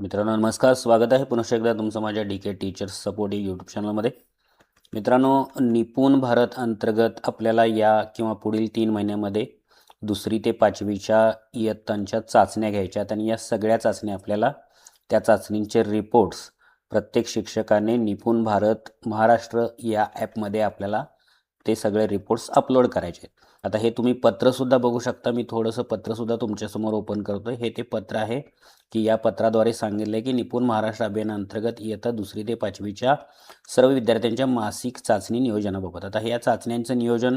मित्रांनो नमस्कार. स्वागत आहे पुन्हा एकदा तुमचं माझ्या D K teachers support YouTube चॅनलमध्ये मित्रांनो निपुण भारत अंतर्गत आपल्याला या किंवा पुढील तीन महिन्यामध्ये दुसरी ते पाचवीच्या इयत्तांच्या चाचण्या घ्यायच्यात आणि या सगळ्या चाचण्या आपल्याला त्या चाचणींचे रिपोर्ट्स प्रत्येक शिक्षकाने निपुण भारत महाराष्ट्र या ॲपमध्ये आपल्याला ते सगळे रिपोर्ट्स अपलोड करायचे आहेत. आता हे तुम्ही पत्रसुद्धा बघू शकता. मी थोडंसं पत्रसुद्धा तुमच्यासमोर ओपन करतो हे ते पत्र आहे की या पत्राद्वारे सांगितलं आहे की निपुण महाराष्ट्र अभियानांतर्गत इयत्ता दुसरी ते पाचवीच्या सर्व विद्यार्थ्यांच्या मासिक चाचणी नियोजनाबाबत. आता या चाचण्यांचं नियोजन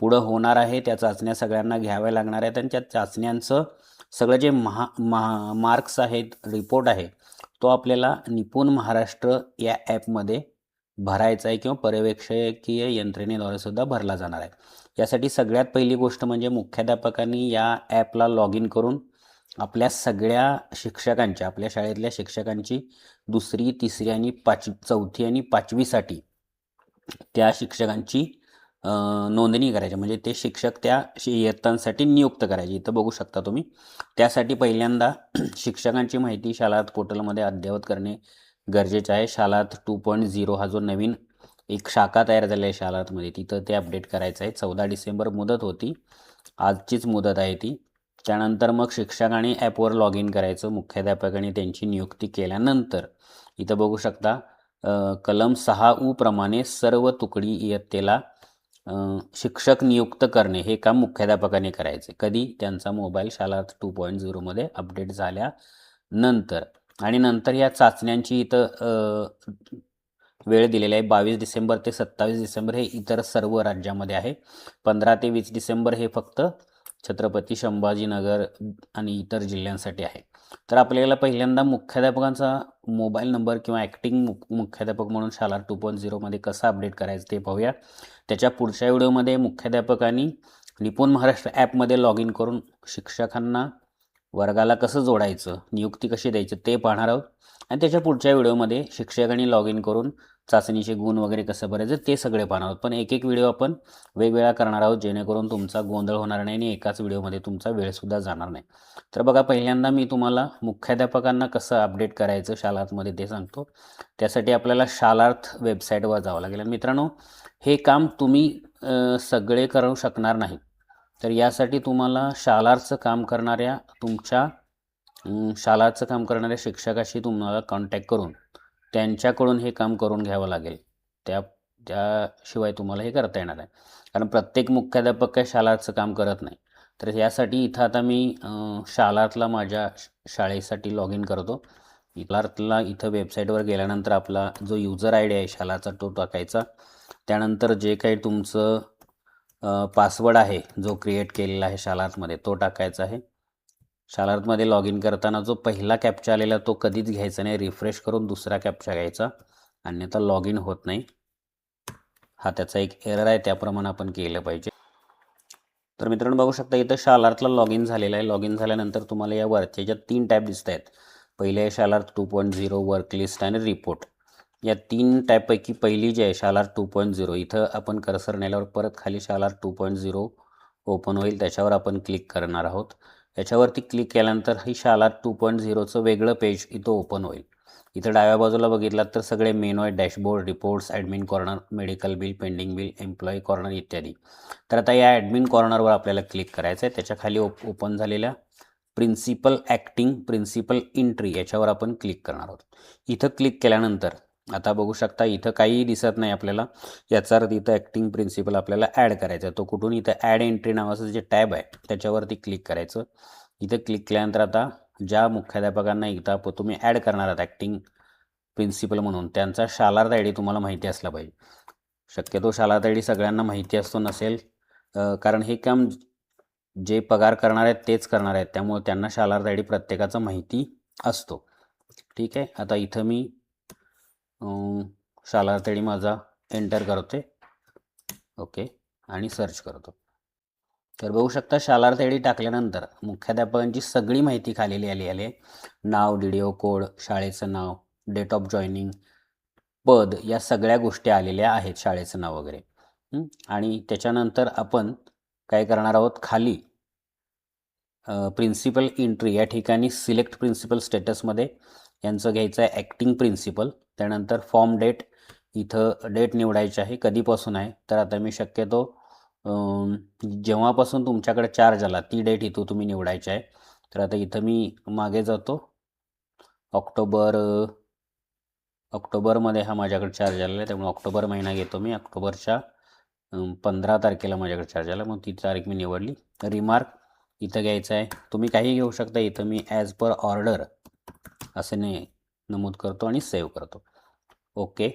पुढं होणार आहे. त्या चाचण्या सगळ्यांना घ्याव्या लागणार आहेत आणि त्या चाचण्यांचं सगळं जे महा महा मार्क्स आहेत रिपोर्ट आहे तो आपल्याला निपुण महाराष्ट्र या ॲपमध्ये भरायचा आहे किंवा पर्यवेक्षकीय यंत्रणेद्वारे सुद्धा भरला जाणार आहे. यासाठी सगळ्यात पहिली गोष्ट म्हणजे मुख्याध्यापकांनी या ॲपला लॉग इन करून आपल्या सगळ्या शिक्षकांच्या आपल्या शाळेतल्या शिक्षकांची दुसरी तिसरी आणि पाच चौथी आणि पाचवीसाठी त्या शिक्षकांची नोंदणी करायची. म्हणजे ते शिक्षक त्या शि- इयत्तांसाठी नियुक्त करायचे. इथं बघू शकता तुम्ही. त्यासाठी पहिल्यांदा शिक्षकांची माहिती शाळा पोर्टलमध्ये अद्ययावत करणे गरजेचं आहे. शालार्थ टू पॉईंट झिरो हा जो नवीन एक शाखा तयार झाली आहे शालातमध्ये तिथं ते अपडेट करायचं आहे. चौदा डिसेंबर मुदत होती. आजचीच मुदत आहे ती. त्यानंतर मग शिक्षकाने ॲपवर लॉग इन करायचं. मुख्याध्यापकाने त्यांची नियुक्ती केल्यानंतर इथं बघू शकता कलम सहा ऊ प्रमाणे सर्व तुकडी इयत्तेला शिक्षक नियुक्त करणे हे काम मुख्याध्यापकाने करायचे. कधी? त्यांचा मोबाईल शाला टू पॉईंट झिरोमध्ये अपडेट झाल्यानंतर. आणि नंतर या चाचण्यांची इथं वेळ दिलेली आहे. बावीस डिसेंबर ते सत्तावीस डिसेंबर हे इतर सर्व राज्यामध्ये आहे. पंधरा ते वीस डिसेंबर हे फक्त छत्रपती संभाजीनगर आणि इतर जिल्ह्यांसाठी आहे. तर आपल्याला पहिल्यांदा मुख्याध्यापकांचा मोबाईल नंबर किंवा ॲक्टिंग मुख्याध्यापक म्हणून शाला टू पॉईंट झिरोमध्ये कसं अपडेट करायचं ते पाहूया. त्याच्या पुढच्या व्हिडिओमध्ये मुख्याध्यापकांनी निपुण महाराष्ट्र ॲपमध्ये लॉग इन करून शिक्षकांना वर्गाला कसं जोडायचं नियुक्ती कशी द्यायची ते पाहणार आहोत. आणि त्याच्या पुढच्या व्हिडिओमध्ये शिक्षकांनी लॉग इन करून चाचणीचे गुण वगैरे कसं भरायचं ते सगळे पाहणार आहोत. पण एक एक व्हिडिओ आपण वेगवेगळा करणार आहोत जेणेकरून तुमचा गोंधळ होणार नाही आणि एकाच व्हिडिओमध्ये तुमचा वेळसुद्धा जाणार नाही. तर बघा पहिल्यांदा मी तुम्हाला मुख्याध्यापकांना कसं अपडेट करायचं शालार्थमध्ये ते सांगतो. त्यासाठी आपल्याला शालार्थ वेबसाईटवर जावं लागेल. मित्रांनो हे काम तुम्ही सगळे करू शकणार नाही. तर यासाठी तुम्हाला शालारचं काम करणाऱ्या तुमच्या अं, शालाचं काम करणाऱ्या शिक्षकाशी तुम्हाला कॉन्टॅक्ट करून त्यांच्याकडून हे काम करून घ्यावं लागेल. त्या त्याशिवाय तुम्हाला हे करता येणार आहे कारण प्रत्येक मुख्याध्यापक काय शालाचं काम करत नाही. तर यासाठी इथं आता मी शालातला माझ्या श- शाळेसाठी लॉग इन करतो. शालातला इथं वेबसाईटवर गेल्यानंतर आपला जो युजर आय डी आहे शालाचा तो टाकायचा. त्यानंतर जे काही तुमचं पासवर्ड आहे जो क्रिएट केलेला आहे शालार्थमध्ये तो टाकायचा आहे. शालार्थमध्ये लॉग इन करताना जो पहिला कॅप्चा आलेला तो कधीच घ्यायचा नाही रिफ्रेश करून दुसरा कॅप्चा घ्यायचा. अन्यथा लॉग इन होत नाही. हा त्याचा एक एरर आहे त्याप्रमाणे आपण केलं पाहिजे. तर मित्रांनो बघू शकता इथं शालार्थला लॉग इन झालेलं आहे. लॉग इन झाल्यानंतर तुम्हाला या वरच्या ज्या तीन टॅब दिसत आहेत पहिले आहे Shalarth two point zero work list आणि रिपोर्ट या तीन टॅपपैकी पहिली जी आहे शालार टू पॉईंट झिरो इथं आपण कर्सर नेल्यावर परत खाली Shalarth two point zero open होईल. त्याच्यावर आपण क्लिक करणार आहोत. याच्यावरती क्लिक केल्यानंतर ही शालार टू पॉईंट झिरोचं वेगळं पेज इथं ओपन होईल. इथं डाव्या बाजूला बघितलात तर सगळे मेनू आहे dashboard reports admin corner medical bill pending bill employee corner इत्यादी. तर आता या ॲडमिन कॉर्नरवर आपल्याला क्लिक करायचं आहे त्याच्याखाली ओप ओपन झालेल्या प्रिन्सिपल ॲक्टिंग प्रिन्सिपल एंट्री याच्यावर आपण क्लिक करणार आहोत. इथं क्लिक केल्यानंतर आता बघू शकता इथं काहीही दिसत नाही आपल्याला. याचा अर्थ इथं ॲक्टिंग प्रिन्सिपल आपल्याला ॲड करायचा आहे. तो कुठून इथं ॲड एंट्री नावाचं जे टॅब आहे त्याच्यावरती क्लिक करायचं. इथं क्लिक केल्यानंतर आता ज्या मुख्याध्यापकांना इथं तुम्ही ॲड करणार आहात ॲक्टिंग प्रिन्सिपल म्हणून त्यांचा शालार्थ आय डी तुम्हाला माहिती असला पाहिजे. शक्यतो शालार्थ आय डी सगळ्यांना माहिती असतो नसेल कारण हे काम जे पगार करणार आहेत तेच करणार आहेत. त्यामुळे त्यांना शालार्थ आय डी प्रत्येकाचं माहिती असतो. ठीक आहे? आता इथं मी शालार्थ माझा एंटर करते. ओके आणि सर्च करतो. तर बघू शकता शालार तेडी टाकल्यानंतर मुख्याध्यापकांची सगळी माहिती खालेली आली आली आहे. नाव डीडीओ कोड शाळेचं नाव डेट ऑफ जॉईनिंग पद या सगळ्या गोष्टी आलेल्या आहेत शाळेचं नाव वगैरे. आणि त्याच्यानंतर आपण काय करणार आहोत? खाली प्रिन्सिपल एंट्री या ठिकाणी सिलेक्ट प्रिन्सिपल स्टेटसमध्ये यांचं घ्यायचं आहे ॲक्टिंग प्रिन्सिपल त्यानंतर फॉर्म डेट इथं डेट निवडायची आहे. कधीपासून आहे? तर आता मी शक्यतो जेव्हापासून तुमच्याकडे चार्ज आला ती डेट इथं तुम्ही निवडायची आहे. तर आता इथं मी मागे जातो. ऑक्टोबर ऑक्टोबरमध्ये हा माझ्याकडे चार्ज आलेला आहे. त्यामुळे ऑक्टोबर महिना घेतो मी. ऑक्टोबरच्या पंधरा तारखेला माझ्याकडे चार्ज आला. मग ती तारीख मी निवडली. रिमार्क इथं घ्यायचं आहे. तुम्ही काही घेऊ शकता. इथं मी ॲज पर ऑर्डर असे ने नमूद करतो आणि सेव्ह करतो. ओके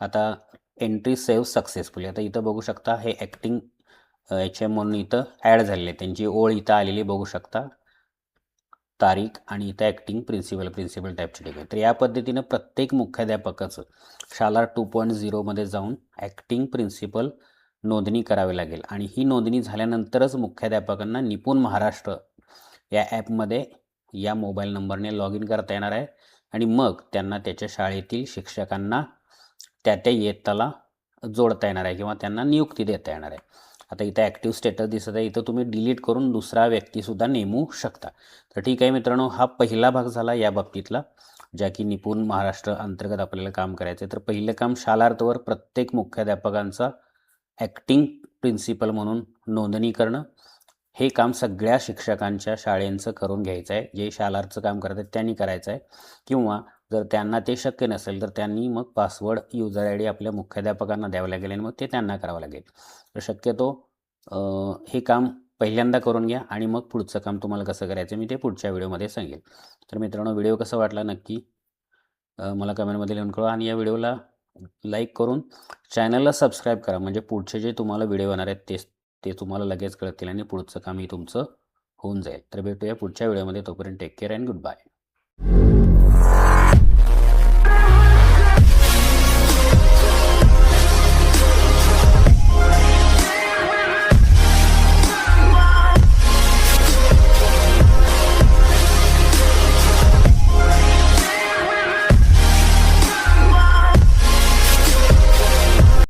आता एंट्री सेव्ह सक्सेसफुली आता इथं बघू शकता हे ॲक्टिंग एच एम म्हणून इथं ॲड झालेले. आहे त्यांची ओळ इथं आलेली बघू शकता. तारीख आणि इथं ॲक्टिंग प्रिन्सिपल प्रिन्सिपल टाईपची ठिकाणी. तर या पद्धतीनं प्रत्येक मुख्याध्यापकाचं शाला टू पॉईंट झिरोमध्ये जाऊन ॲक्टिंग प्रिन्सिपल नोंदणी करावी लागेल. आणि ही नोंदणी झाल्यानंतरच मुख्याध्यापकांना निपुण महाराष्ट्र या ॲपमध्ये या मोबाईल नंबरने लॉग इन करता येणार आहे. आणि मग त्यांना त्याच्या शाळेतील शिक्षकांना त्या त्या इयत्ताला जोडता येणार आहे किंवा त्यांना नियुक्ती देता येणार आहे. आता इथं ॲक्टिव्ह स्टेटस दिसत आहे. इथं तुम्ही डिलीट करून दुसरा व्यक्तीसुद्धा नेमू शकता. तर ठीक आहे मित्रांनो हा पहिला भाग झाला या बाबतीतला. ज्या की निपुण महाराष्ट्र अंतर्गत आपल्याला काम करायचं आहे तर पहिलं काम शालार्थवर प्रत्येक मुख्याध्यापकांचा ॲक्टिंग प्रिन्सिपल म्हणून नोंदणी करणं. हे काम सगळ्या शिक्षकांच्या शाळेंचं करून घ्यायचं आहे जे शालारचं काम करतात त्यांनी करायचं आहे किंवा जर त्यांना ते शक्य नसेल तर त्यांनी मग पासवर्ड युजर आय डी आपल्या मुख्याध्यापकांना द्यावं लागेल आणि मग ते त्यांना करावं लागेल. तर शक्यतो हे काम पहिल्यांदा करून घ्या आणि मग पुढचं काम तुम्हाला कसं करायचं मी ते पुढच्या व्हिडिओमध्ये सांगेल. तर मित्रांनो व्हिडिओ कसा वाटला नक्की मला कमेंटमध्ये लिहून कळवा आणि या व्हिडिओला लाईक करून चॅनलला सबस्क्राईब करा. म्हणजे पुढचे जे तुम्हाला व्हिडिओ येणार आहेत ते ते तुम्हाला लगेच कळतील आणि पुढचं कामही तुमचं होऊन जाईल. तर भेटूया पुढच्या व्हिडिओमध्ये. तोपर्यंत take care and good bye